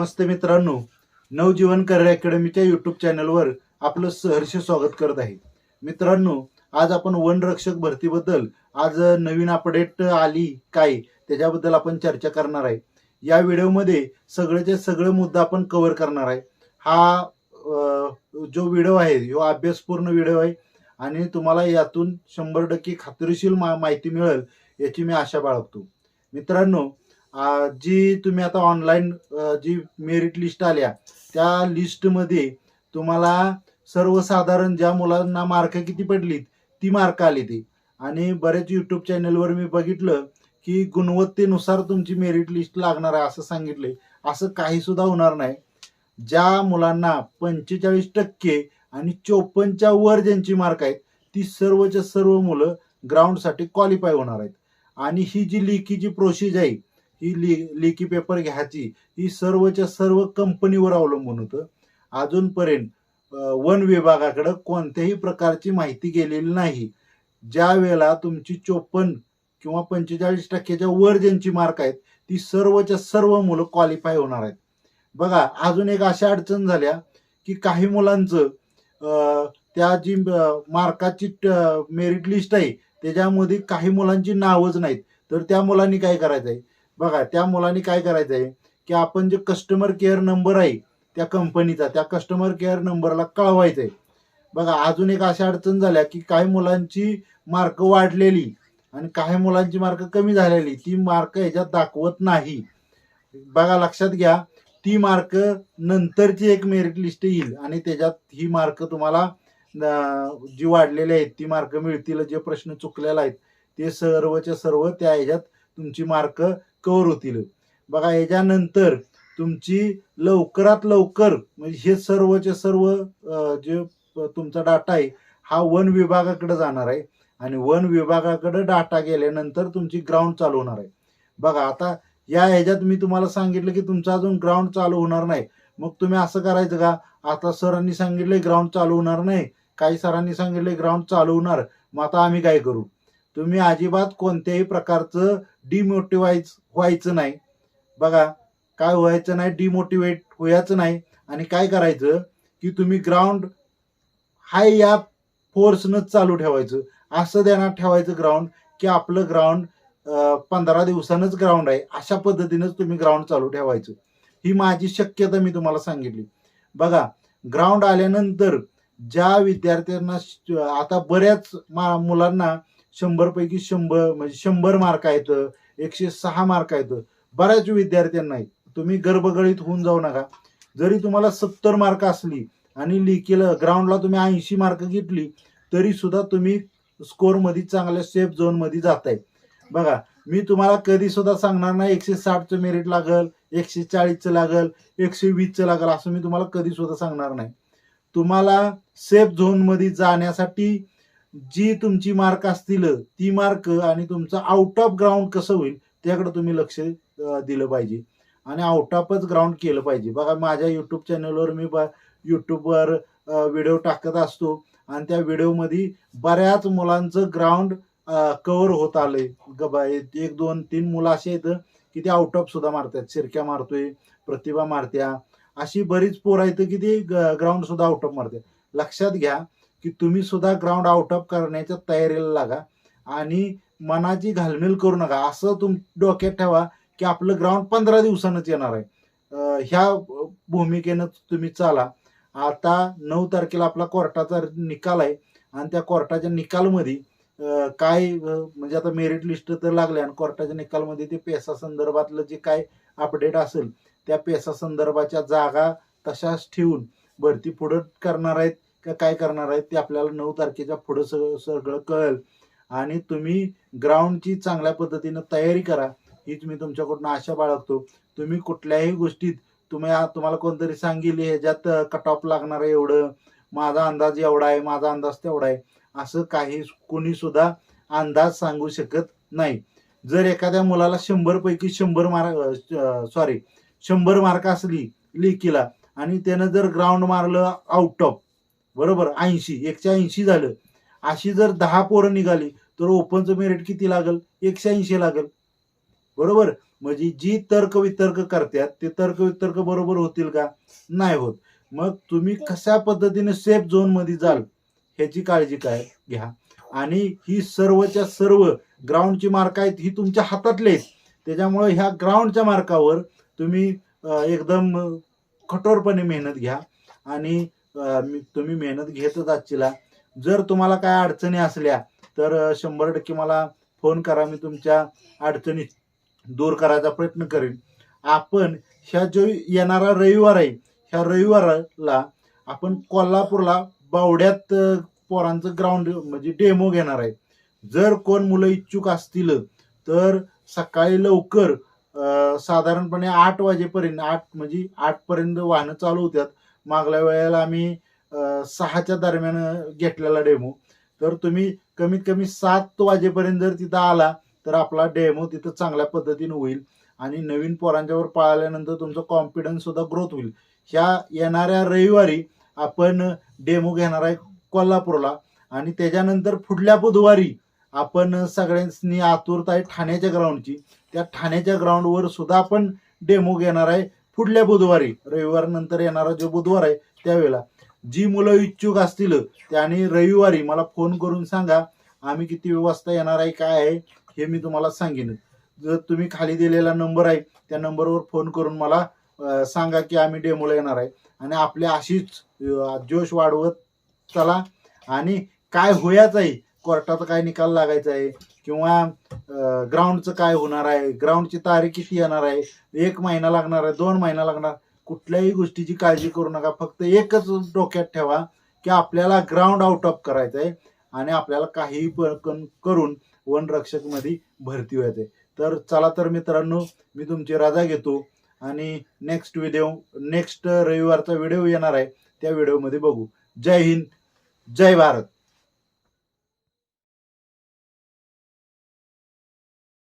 नमस्ते मित्रांनो. नवजीवन career अकॅडमीच्या YouTube चॅनलवर आपलं सहर्ष स्वागत करत आहे. मित्रांनो आज आपण वनरक्षक भरतीबद्दल आज नवीन अपडेट आली काय त्याच्याबद्दल आपण चर्चा करणार आहे. या व्हिडिओमध्ये सगळेचे सगळे मुद्दा आपण कव्हर करणार आहे. हा जो व्हिडिओ आहे हो अभ्यासपूर्ण व्हिडिओ आहे आणि तुम्हाला यातून शंभर टक्के खात्रीशीर मा माहिती मिळेल याची मी आशा बाळगतो. मित्रांनो जी तुम्ही आता ऑनलाईन जी मेरिट लिस्ट आल्या त्या लिस्टमध्ये तुम्हाला सर्वसाधारण ज्या मुलांना मार्क किती पडलीत ती मार्क आली ती. आणि बरेच युट्यूब चॅनलवर मी बघितलं की गुणवत्तेनुसार तुमची मेरिट लिस्ट लागणार आहे असं सांगितले असं काही सुद्धा होणार नाही. ज्या मुलांना पंचेचाळीस टक्के आणि चोपन्नच्या वर ज्यांची मार्क आहेत ती सर्वच्या सर्व मुलं ग्राउंडसाठी क्वालिफाय होणार आहेत. आणि ही जी लिकीची प्रोसिज आहे ही लि लेखी पेपर घ्यायची ही सर्वच्या सर्व कंपनीवर अवलंबून होतं. अजूनपर्यंत वन विभागाकडं कोणत्याही प्रकारची माहिती गेलेली नाही. ज्या वेळेला तुमची चोपन्न किंवा पंचेचाळीस टक्क्याच्या वर ज्यांची मार्क आहेत ती सर्वच्या सर्व मुलं क्वालिफाय होणार आहेत. बघा अजून एक अशा अडचण झाल्या की काही मुलांचं त्या जी मार्काची मेरिट लिस्ट आहे त्याच्यामध्ये काही मुलांची नावच नाहीत. तर त्या मुलांनी काय करायचं आहे बघा त्या मुलांनी काय करायचं आहे की आपण जे कस्टमर केअर नंबर आहे त्या कंपनीचा त्या कस्टमर केअर नंबरला कळवायचं आहे बघा अजून एक अशा अडचण झाल्या की काही मुलांची मार्क वाढलेली आणि काही मुलांची मार्क कमी झालेली ती मार्क ह्याच्यात दाखवत नाही. बघा लक्षात घ्या ती मार्क नंतरची एक मेरिट लिस्ट येईल आणि त्याच्यात ही मार्क तुम्हाला जी वाढलेली आहेत ती मार्क मिळतील जे प्रश्न चुकलेले आहेत ते सर्वच्या सर्व त्या ह्याच्यात तुमची मार्क कवर होतील. बघा याच्यानंतर तुमची लवकरात लवकर म्हणजे हे सर्वचे सर्व जे तुमचा डाटा आहे हा वन विभागाकडे जाणार आहे. आणि वन विभागाकडे डाटा गेल्यानंतर तुमची ग्राउंड चालू होणार आहे. बघा आता या ह्याच्यात मी तुम्हाला सांगितलं की तुमचा अजून ग्राउंड चालू होणार नाही. मग तुम्ही असं करायचं का? आता सरांनी सांगितले ग्राउंड चालू होणार नाही. काही सरांनी सांगितले ग्राउंड चालू होणार. मग आता आम्ही काय करू? तुम्ही अजिबात कोणत्याही प्रकारचं डिमोटिवाईज व्हायचं नाही. बघा काय व्हायचं नाही डिमोटिवेट व्हायचं नाही. आणि काय करायचं की तुम्ही ग्राउंड हाय या फोर्सनंच चालू ठेवायचं. असं ध्यानात ठेवायचं ग्राउंड की आपलं ग्राउंड पंधरा दिवसानंच ग्राउंड आहे. अशा पद्धतीनंच तुम्ही ग्राउंड चालू ठेवायचं. ही माझी शक्यता मी तुम्हाला सांगितली. बघा ग्राउंड आल्यानंतर ज्या विद्यार्थ्यांना आता बऱ्याच मा- मुलांना शंभरपैकी शंभर म्हणजे शंभर मार्क आहेत एकशे सहा मार्क आहेत. बऱ्याच विद्यार्थ्यांना आहेत. तुम्ही गर्भगळीत होऊन जाऊ नका. जरी तुम्हाला सत्तर मार्क असली आणि लिकेलं ग्राउंडला तुम्ही ऐंशी मार्क घेतली तरी सुद्धा तुम्ही स्कोअरमध्ये चांगल्या सेफ झोनमध्ये जाताय. बघा मी तुम्हाला कधी सुद्धा सांगणार नाही एकशे साठचं मेरिट लागल एकशे चाळीसचं लागल एकशे वीसचं लागल असं मी तुम्हाला कधी सुद्धा सांगणार नाही. तुम्हाला सेफ झोनमध्ये जाण्यासाठी जी तुमची मार्क असतील ती मार्क आणि तुमचं आउट ऑफ ग्राउंड कसं होईल त्याकडे तुम्ही लक्ष दिलं पाहिजे. आणि आउट ऑफच ग्राउंड केलं पाहिजे. बघा माझ्या यूट्यूब चॅनलवर मी ब- यूट्यूबवर व्हिडिओ टाकत असतो. आणि त्या व्हिडिओमध्ये बऱ्याच मुलांचं ग्राउंड कव्हर होत आलंय. ग बा- एक दोन तीन मुलं अशी आहेत की ते आउट ऑफ सुद्धा मारतात. शिरक्या मारतोय प्रतिभा मारत्या. अशी बरीच पोरं आहेत की ते ग्राउंड सुद्धा आउट ऑफ मारतात लक्षात घ्या की तुम्ही सुद्धा ग्राउंड आउट ऑफ करण्याच्या तयारीला लागा. आणि मनाची घालमेल करू नका. असं तुम डोक्यात ठेवा की आपलं ग्राउंड पंधरा दिवसानंच येणार आहे. ह्या भूमिकेनं तुम्ही चाला. आता नऊ तारखेला आपला कोर्टाचा निकाल आहे. आणि त्या कोर्टाच्या निकालमध्ये काय म्हणजे आता मेरिट लिस्ट तर लागले आणि कोर्टाच्या निकालमध्ये ते पेसा संदर्भातलं जे काय अपडेट असेल त्या पेसा संदर्भाच्या जागा तशाच ठेवून भरती पुढं करणार आहेत. काय करणार आहेत ते आपल्याला नऊ तारखेच्या पुढं सगळं सगळं कळेल. आणि तुम्ही ग्राउंडची चांगल्या पद्धतीनं तयारी करा. हीच मी तुमच्याकडून आशा बाळगतो. तुम्ही कुठल्याही गोष्टीत तुम्ही तुम्हाला कोणतरी सांगितले ह्याच्यात कट ऑफ लागणार आहे एवढं. माझा अंदाज एवढा आहे माझा अंदाज तेवढा आहे. असं काही कोणी सुद्धा अंदाज सांगू शकत नाही. जर एखाद्या मुलाला शंभर पैकी शंभर मार्क सॉरी शंभर मार्क असली लेखीला आणि त्यानं जर ग्राउंड मारलं आउट ऑफ बरोबर ऐंशी एकशे ऐंशी झालं. अशी जर दहा पोरं निघाली तर ओपनचं मेरिट किती लागल? एकशे ऐंशी लागल. बरोबर? म्हणजे जी तर्क वितर्क करतात ते तर्क वितर्क बरोबर होतील का? नाही होत. मग तुम्ही कशा पद्धतीने सेफ झोनमध्ये जाल ह्याची काळजी काय घ्या. आणि ही सर्वच्या सर्व ग्राउंडची मार्क आहेत ही तुमच्या हातातले आहेत. त्याच्यामुळे ह्या ग्राउंडच्या मार्कावर तुम्ही एकदम कठोरपणे मेहनत घ्या. आणि तुम्ही मेहनत घेतच आजचीला. जर तुम्हाला काय अडचणी असल्या तर शंभर टक्के मला फोन करा मी तुमच्या अडचणी दूर करायचा प्रयत्न करेन. आपण ह्या जो येणारा रविवार आहे ह्या रविवाराला आपण कोल्हापूरला बावड्यात पोरांचं ग्राउंड म्हणजे डेमो घेणार आहे. जर कोण मुलं इच्छुक असतील तर सकाळी लवकर साधारणपणे आठ वाजेपर्यंत आठ म्हणजे आठपर्यंत वाहनं चालू होत्यात. मागल्या वेळेला आम्ही सहाच्या दरम्यान घेतलेला डेमो. तर तुम्ही कमीत कमी सात वाजेपर्यंत जर तिथं आला तर आपला डेमो तिथं चांगल्या पद्धतीने होईल. आणि नवीन पोरांच्यावर पाळल्यानंतर तुमचा कॉन्फिडन्स सुद्धा ग्रोथ होईल. ह्या येणाऱ्या रविवारी आपण डेमो घेणार आहे कोल्हापूरला. आणि त्याच्यानंतर पुढल्या बुधवारी आपण सगळ्यांनी आतुरता आहे ठाण्याच्या ग्राउंडची त्या ठाण्याच्या ग्राउंडवर सुद्धा आपण डेमो घेणार आहे. पुढल्या बुधवारी रविवार नंतर येणारा जो बुधवार आहे त्यावेळेला. जी मुलं इच्छुक असतील त्यांनी रविवारी मला फोन करून सांगा आम्ही किती वाजता येणार आहे काय आहे हे मी तुम्हाला सांगेन. जर तुम्ही खाली दिलेला नंबर आहे त्या नंबरवर फोन करून मला सांगा की आम्ही डेमोला येणार आहे. आणि आपले अशीच जोश वाढवत चला. आणि काय होयाच आहे कोर्टाचा काय निकाल लागायचा आहे किंवा ग्राउंडचं काय होणार आहे? ग्राउंडची तारीख किती येणार आहे? एक महिना लागणार आहे? दोन महिना लागणार? कुठल्याही गोष्टीची काळजी करू नका. फक्त एकच डोक्यात ठेवा की आपल्याला ग्राउंड आउट ऑफ करायचं आहे आणि आपल्याला काहीही प- करून वनरक्षकमध्ये भरती व्हायचं आहे तर चला तर मित्रांनो मी तुमची रजा घेतो आणि नेक्स्ट व्हिडिओ नेक्स्ट रविवारचा व्हिडिओ येणार आहे. त्या व्हिडिओमध्ये बघू. जय हिंद जय भारत.